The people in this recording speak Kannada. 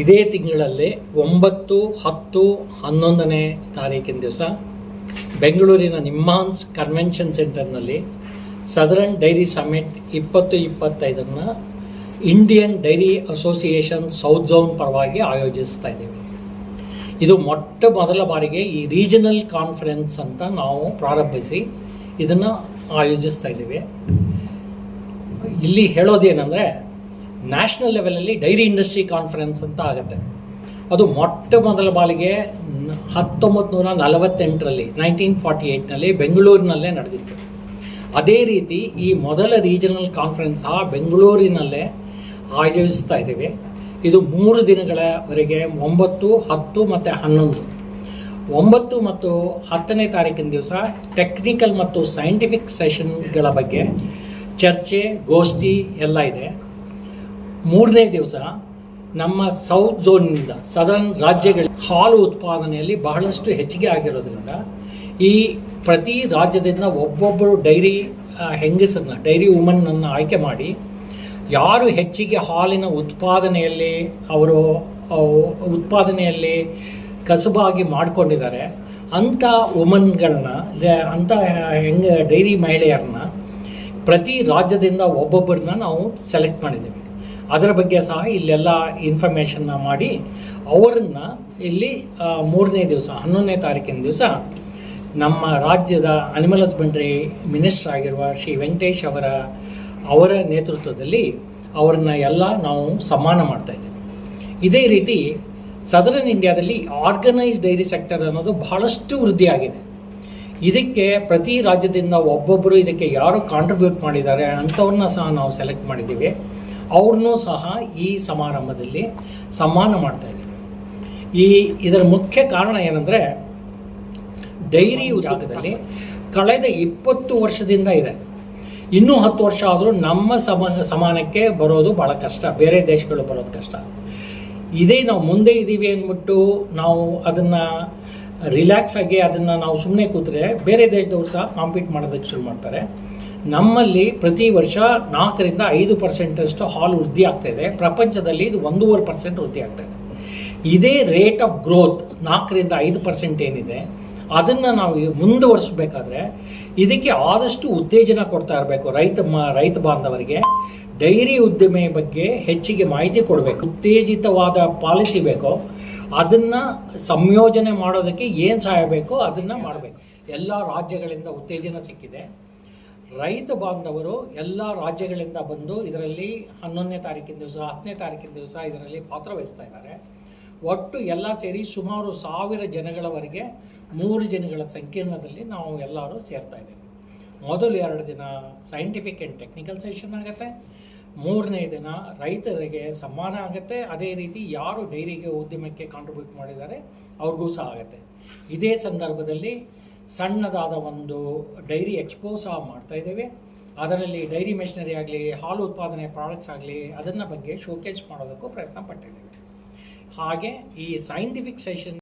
ಇದೇ ತಿಂಗಳಲ್ಲಿ ಒಂಬತ್ತು, ಹತ್ತು, ಹನ್ನೊಂದನೇ ತಾರೀಕಿನ ದಿವಸ ಬೆಂಗಳೂರಿನ ನಿಮ್ಮಾನ್ಸ್ ಕನ್ವೆನ್ಷನ್ ಸೆಂಟರ್ನಲ್ಲಿ ಸದರನ್ ಡೈರಿ ಸಮಿಟ್ ಇಪ್ಪತ್ತು ಇಪ್ಪತ್ತೈದನ್ನು Indian dairy association south zone ಪರವಾಗಿ ಆಯೋಜಿಸ್ತಾ ಇದ್ದೀವಿ. ಇದು ಮೊಟ್ಟ ಮೊದಲ ಬಾರಿಗೆ ಈ ರೀಜನಲ್ ಕಾನ್ಫರೆನ್ಸ್ ಅಂತ ನಾವು ಪ್ರಾರಂಭಿಸಿ ಇದನ್ನು ಆಯೋಜಿಸ್ತಾ ಇದ್ದೀವಿ. ಇಲ್ಲಿ ಹೇಳೋದೇನೆಂದರೆ ನ್ಯಾಷನಲ್ ಲೆವೆಲಲ್ಲಿ ಡೈರಿ ಇಂಡಸ್ಟ್ರಿ ಕಾನ್ಫರೆನ್ಸ್ ಅಂತ ಆಗುತ್ತೆ. ಅದು ಮೊಟ್ಟ ಮೊದಲ ಬಾರಿಗೆ ಹತ್ತೊಂಬತ್ತು ನೂರ ನಲವತ್ತೆಂಟರಲ್ಲಿ ನೈನ್ಟೀನ್ ಫಾರ್ಟಿ ಏಯ್ಟ್ನಲ್ಲಿ ಬೆಂಗಳೂರಿನಲ್ಲೇ ನಡೆದಿತ್ತು. ಅದೇ ರೀತಿ ಈ ಮೊದಲ ರೀಜನಲ್ ಕಾನ್ಫರೆನ್ಸ್ ಆ ಬೆಂಗಳೂರಿನಲ್ಲೇ ಆಯೋಜಿಸ್ತಾ ಇದ್ದೀವಿ. ಇದು ಮೂರು ದಿನಗಳವರೆಗೆ, ಒಂಬತ್ತು, ಹತ್ತು ಮತ್ತು ಹನ್ನೊಂದು. ಒಂಬತ್ತು ಮತ್ತು ಹತ್ತನೇ ತಾರೀಕಿನ ದಿವಸ ಟೆಕ್ನಿಕಲ್ ಮತ್ತು ಸೈಂಟಿಫಿಕ್ ಸೆಷನ್ಗಳ ಬಗ್ಗೆ ಚರ್ಚೆ, ಗೋಷ್ಠಿ ಎಲ್ಲ ಇದೆ. ಮೂರನೇ ದಿವಸ ನಮ್ಮ ಸೌತ್ ಝೋನ್ನಿಂದ ಸದರ್ನ್ ರಾಜ್ಯಗಳ ಹಾಲು ಉತ್ಪಾದನೆಯಲ್ಲಿ ಬಹಳಷ್ಟು ಹೆಚ್ಚಿಗೆ ಆಗಿರೋದ್ರಿಂದ ಈ ಪ್ರತಿ ರಾಜ್ಯದಿಂದ ಒಬ್ಬೊಬ್ಬರು ಡೈರಿ ಹೆಂಗಸನ್ನು, ಡೈರಿ ವುಮನ್ನನ್ನು ಆಯ್ಕೆ ಮಾಡಿ ಯಾರು ಹೆಚ್ಚಿಗೆ ಹಾಲಿನ ಉತ್ಪಾದನೆಯಲ್ಲಿ ಅವರು ಉತ್ಪಾದನೆಯಲ್ಲಿ ಕಸುಬಾಗಿ ಮಾಡಿಕೊಂಡಿದ್ದಾರೆ, ಅಂಥ ವುಮನ್ಗಳನ್ನ ಅಂಥ ಹೆಂಗ, ಡೈರಿ ಮಹಿಳೆಯರನ್ನ ಪ್ರತಿ ರಾಜ್ಯದಿಂದ ಒಬ್ಬೊಬ್ಬರನ್ನ ನಾವು ಸೆಲೆಕ್ಟ್ ಮಾಡಿದ್ದೀವಿ. ಅದರ ಬಗ್ಗೆ ಸಹ ಇಲ್ಲೆಲ್ಲ ಇನ್ಫಾರ್ಮೇಷನ್ನ ಮಾಡಿ ಅವರನ್ನು ಇಲ್ಲಿ ಮೂರನೇ ದಿವಸ, ಹನ್ನೊಂದನೇ ತಾರೀಕಿನ ದಿವಸ ನಮ್ಮ ರಾಜ್ಯದ ಅನಿಮಲ್ ಹಸ್ಬೆಂಡ್ರಿ ಮಿನಿಸ್ಟರ್ ಆಗಿರುವ ಶ್ರೀ ವೆಂಕಟೇಶ್ ಅವರ ಅವರ ನೇತೃತ್ವದಲ್ಲಿ ಅವರನ್ನ ಎಲ್ಲ ನಾವು ಸಮ್ಮಾನ ಮಾಡ್ತಾ ಇದ್ದೀವಿ. ಇದೇ ರೀತಿ ಸದರನ್ ಇಂಡಿಯಾದಲ್ಲಿ ಆರ್ಗನೈಸ್ಡ್ ಡೈರಿ ಸೆಕ್ಟರ್ ಅನ್ನೋದು ಬಹಳಷ್ಟು ವೃದ್ಧಿಯಾಗಿದೆ ಇದಕ್ಕೆ ಪ್ರತಿ ರಾಜ್ಯದಿಂದ ಒಬ್ಬೊಬ್ಬರು ಇದಕ್ಕೆ ಯಾರು ಕಾಂಟ್ರಿಬ್ಯೂಟ್ ಮಾಡಿದ್ದಾರೆ ಅಂಥವನ್ನ ಸಹ ನಾವು ಸೆಲೆಕ್ಟ್ ಮಾಡಿದ್ದೀವಿ. ಅವ್ರನ್ನೂ ಸಹ ಈ ಸಮಾರಂಭದಲ್ಲಿ ಸಮ್ಮಾನ ಮಾಡ್ತಾ ಇದ್ದೀವಿ ಈ ಇದರ ಮುಖ್ಯ ಕಾರಣ ಏನಂದರೆ, ಡೈರಿ ಜಾಗದಲ್ಲಿ ಕಳೆದ ಇಪ್ಪತ್ತು ವರ್ಷದಿಂದ ಇದೆ. ಇನ್ನೂ ಹತ್ತು ವರ್ಷ ಆದರೂ ನಮ್ಮ ಸಮ, ಸಮಾನಕ್ಕೆ ಬರೋದು ಭಾಳ ಕಷ್ಟ. ಬೇರೆ ದೇಶಗಳು ಬರೋದು ಕಷ್ಟ. ಇದೇ ನಾವು ಮುಂದೆ ಇದ್ದೀವಿ ಅಂದ್ಬಿಟ್ಟು ನಾವು ಅದನ್ನು ರಿಲ್ಯಾಕ್ಸ್ ಆಗಿ ಅದನ್ನು ನಾವು ಸುಮ್ಮನೆ ಕೂತ್ರೆ ಬೇರೆ ದೇಶದವರು ಸಹ ಕಾಂಪೀಟ್ ಮಾಡೋದಕ್ಕೆ ಶುರು ಮಾಡ್ತಾರೆ. ನಮ್ಮಲ್ಲಿ ಪ್ರತಿ ವರ್ಷ ನಾಲ್ಕರಿಂದ ಐದು ಪರ್ಸೆಂಟಷ್ಟು ಹಾಲು ವೃದ್ಧಿ ಆಗ್ತಾ ಇದೆ. ಪ್ರಪಂಚದಲ್ಲಿ ಇದು ಒಂದೂವರೆ ಪರ್ಸೆಂಟ್ ವೃದ್ಧಿ ಆಗ್ತಾಯಿದೆ ಇದೆ. ಇದೇ ರೇಟ್ ಆಫ್ ಗ್ರೋತ್ ನಾಲ್ಕರಿಂದ ಐದು ಪರ್ಸೆಂಟ್ ಏನಿದೆ, ಅದನ್ನು ನಾವು ಮುಂದುವರಿಸಬೇಕಾದ್ರೆ ಇದಕ್ಕೆ ಆದಷ್ಟು ಉತ್ತೇಜನ ಕೊಡ್ತಾ ಇರಬೇಕು ರೈತ ಮ, ರೈತ ಬಾಂಧವರಿಗೆ. ಡೈರಿ ಉದ್ದಿಮೆ ಬಗ್ಗೆ ಹೆಚ್ಚಿಗೆ ಮಾಹಿತಿ ಕೊಡಬೇಕು. ಉತ್ತೇಜಿತವಾದ ಪಾಲಿಸಿ ಬೇಕೋ, ಅದನ್ನು ಸಂಯೋಜನೆ ಮಾಡೋದಕ್ಕೆ ಏನು ಸಹಾಯ ಬೇಕೋ ಅದನ್ನು ಮಾಡಬೇಕು. ಎಲ್ಲ ರಾಜ್ಯಗಳಿಂದ ಉತ್ತೇಜನ ಸಿಕ್ಕಿದೆ. ರೈತ ಬಾಂಧವರು ಎಲ್ಲ ರಾಜ್ಯಗಳಿಂದ ಬಂದು ಇದರಲ್ಲಿ ಹನ್ನೊಂದನೇ ತಾರೀಕಿನ ದಿವಸ, ಹತ್ತನೇ ತಾರೀಕಿನ ದಿವಸ ಇದರಲ್ಲಿ ಪಾತ್ರವಹಿಸ್ತಾ ಇದ್ದಾರೆ. ಒಟ್ಟು ಎಲ್ಲ ಸೇರಿ ಸುಮಾರು ಸಾವಿರ ಜನಗಳವರೆಗೆ ಮೂರು ಜನಗಳ ಸಂಕೀರ್ಣದಲ್ಲಿ ನಾವು ಎಲ್ಲರೂ ಸೇರ್ತಾ ಇದ್ದೇವೆ. ಮೊದಲು ಎರಡು ದಿನ ಸೈಂಟಿಫಿಕ್ ಆ್ಯಂಡ್ ಟೆಕ್ನಿಕಲ್ ಸೆಷನ್ ಆಗುತ್ತೆ. ಮೂರನೇ ದಿನ ರೈತರಿಗೆ ಸಮ್ಮಾನ ಆಗುತ್ತೆ. ಅದೇ ರೀತಿ ಯಾರು ಡೈರಿಗೆ ಉದ್ಯಮಕ್ಕೆ ಕಾಂಟ್ರಿಬ್ಯೂಟ್ ಮಾಡಿದ್ದಾರೆ, ಅವ್ರಿಗೂ ಸಹ ಆಗುತ್ತೆ. ಇದೇ ಸಂದರ್ಭದಲ್ಲಿ ಸಣ್ಣದಾದ ಒಂದು ಡೈರಿ ಎಕ್ಸ್ಪೋ ಸಹ ಮಾಡ್ತಾ ಇದ್ದೇವೆ. ಅದರಲ್ಲಿ ಡೈರಿ ಮೆಷಿನರಿ ಆಗಲಿ, ಹಾಲು ಉತ್ಪಾದನೆ ಪ್ರಾಡಕ್ಟ್ಸ್ ಆಗಲಿ, ಅದನ್ನು ಬಗ್ಗೆ ಶೋಕೇಸ್ ಮಾಡೋದಕ್ಕೂ ಪ್ರಯತ್ನ ಪಟ್ಟಿದ್ದೇವೆ. ಹಾಗೆ ಈ ಸೈಂಟಿಫಿಕ್ ಸೆಷನ್